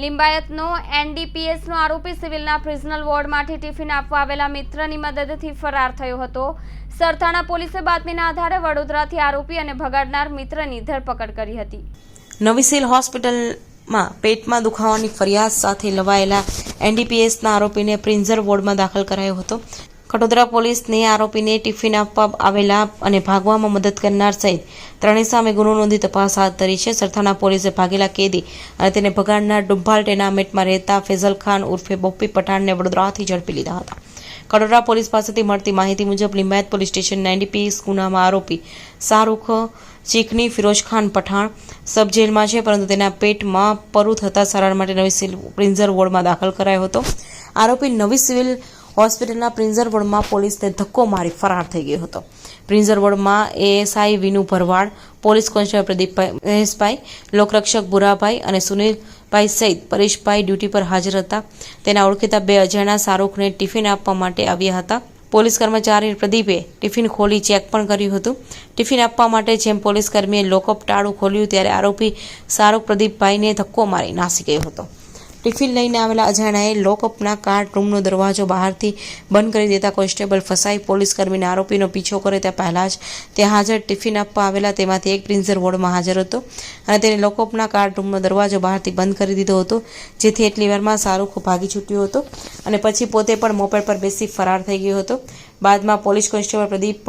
લિંબાયતનો એનડીપીએસનો આરોપી સિવિલના પ્રિઝનલ વોર્ડમાંથી ટિફિન આપવા આવેલા મિત્રની મદદથી ફરાર થયો હતો. સરથાણા પોલીસે બાતમીના આધારે વડોદરાથી આરોપી અને ભગાડનાર મિત્રની ધરપકડ કરી હતી. નવી હોસ્પિટલમાં પેટમાં દુખાવાની ફરિયાદ સાથે લવાયેલા એનડીપીએસના આરોપીને પ્રિન્ઝર વોર્ડમાં દાખલ કરાયો હતો. કટોદરા પોલીસને આરોપીને ટિફિન આપવા આવેલા અને ભાગવામાં મદદ કરનાર સહિત ત્રણેય સામે ગુનો નોંધી તપાસ હાથ ધરી છે. સરથાણા પોલીસે ભાગેલા કેદી અને તેને ભગાડનાર ડુબ્ભાલ ટેનામેન્ટમાં રહેતા ફેઝલ ખાન ઉર્ફે બોપ્પી પઠાણને વડોદરાથી ઝડપી લીધા હતા. કડોદરા પોલીસ પાસેથી મળતી માહિતી મુજબ લિંબાયત પોલીસ સ્ટેશન એનડીપીએસ ગુનામાં આરોપી શાહરૂખ, ચીખની ફિરોજ ખાન પઠાણ સબ જેલમાં છે, પરંતુ તેના પેટમાં પરુ થતાં સારવાર માટે નવી સિવિલ પ્રિન્ઝર વોર્ડમાં દાખલ કરાયો હતો. આરોપી નવી સિવિલ હોસ્પિટલના પ્રિન્ઝર વોર્ડમાં પોલીસને ધક્કો મારી ફરાર થઈ ગયો હતો. પ્રિન્ઝર વોર્ડમાં ASI Vinu Bharwad, police constable Pradeepbhai Maheshbhai, લોકરક્ષક બુરાભાઈ અને સુનિલભાઈ સહિત પરેશભાઈ ડ્યુટી પર હાજર હતા. તેના ઓળખીતા બે અજાણ્યા શાહરૂખને ટિફિન આપવા માટે આવ્યા હતા. પોલીસ કર્મચારી પ્રદીપે ટિફિન ખોલી ચેક પણ કર્યું હતું. ટિફિન આપવા માટે જેમ પોલીસ કર્મીએ લોકઅપ ટાળું ખોલ્યું, ત્યારે આરોપી શાહરૂખ પ્રદીપભાઈને ધક્કો મારી નાસી ગયો હતો. ટિફિન લઈને આવેલા અજાણ્યાએ લોકઅપના કાર રૂમનો દરવાજો બહારથી બંધ કરી દેતા કોન્સ્ટેબલ ફસાઈ પોલીસ કર્મીને આરોપીનો પીછો કરે ત્યાં પહેલાં જ ત્યાં હાજર ટિફિન આપવા આવેલા તેમાંથી એક પ્રિન્ઝર વોર્ડમાં હાજર હતો અને તેને લોકઅપના કાર રૂમનો દરવાજો બહારથી બંધ કરી દીધો હતો, જેથી એટલી વારમાં શાહરૂખ ભાગી છૂટ્યો હતો અને પછી પોતે પણ મોપેડ પર બેસી ફરાર થઈ ગયો હતો. બાદમાં police constable Pradeep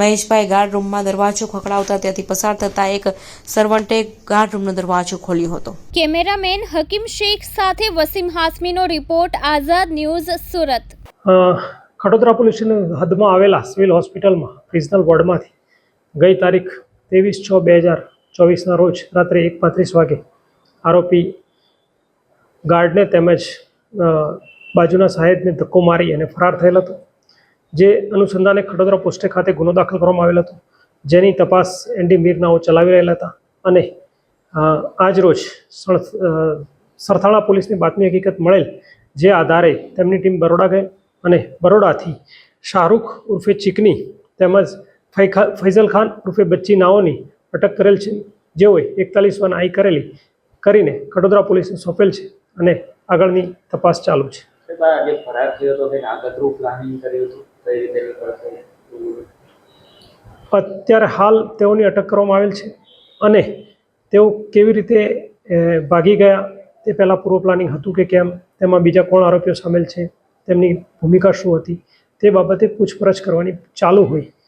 Maheshbhai guard રૂમમાં દરવાજો ખખડાવતા ત્યાંથી પસાર થતા એક સર્વન્ટે ગાર્ડ રૂમનો દરવાજો ખોલ્યો હતો. કેમેરામેન હકીમ શેખ સાથે વસીમ હાસમીનો રિપોર્ટ આઝાદ ન્યૂઝ સુરત. ખડોદરા પોલીસની હદમાં આવેલા સિવિલ હોસ્પિટલમાં રિજનલ વોર્ડમાંથી ગઈ તારીખ ત્રેવીસ છ બે હજાર ચોવીસના રોજ રાત્રે એક પાંત્રીસ વાગે આરોપી ગાર્ડને તેમજ બાજુના સાહેબને ધક્કો મારી અને ફરાર થયેલ હતો. જે અનુસંધાને ખડોદરા પોસ્ટે ખાતે ગુનો દાખલ કરવામાં આવેલ હતો, જેની તપાસ એનડી મીરનાઓ ચલાવી રહેલા હતા. અને આજરોજ સરથાણા પોલીસની બાતમી હકીકત મળેલ જે આધારે તેમની ટીમ બરોડા ગઈ અને બરોડાથી શાહરૂખ ઉર્ફે ચીકની તેમજ ફૈખા, ફૈઝલ ખાન ઉર્ફે બચ્ચી નાઓની અટક કરેલ છે. જેઓએ એકતાલીસ વન આઈ કરેલી કરીને કડોદરા પોલીસને સોંપેલ છે અને આગળની તપાસ ચાલુ છે. અત્યારે હાલ તેઓની અટક કરવામાં આવેલ છે અને તેઓ કેવી રીતે ભાગી ગયા તે પહેલાં પૂર્વ પ્લાનિંગ હતું કે કેમ, તેમાં બીજા કોણ આરોપીઓ સામેલ છે, તેમની ભૂમિકા શું હતી, તે બાબતે પૂછપરછ કરવાની ચાલુ હોય.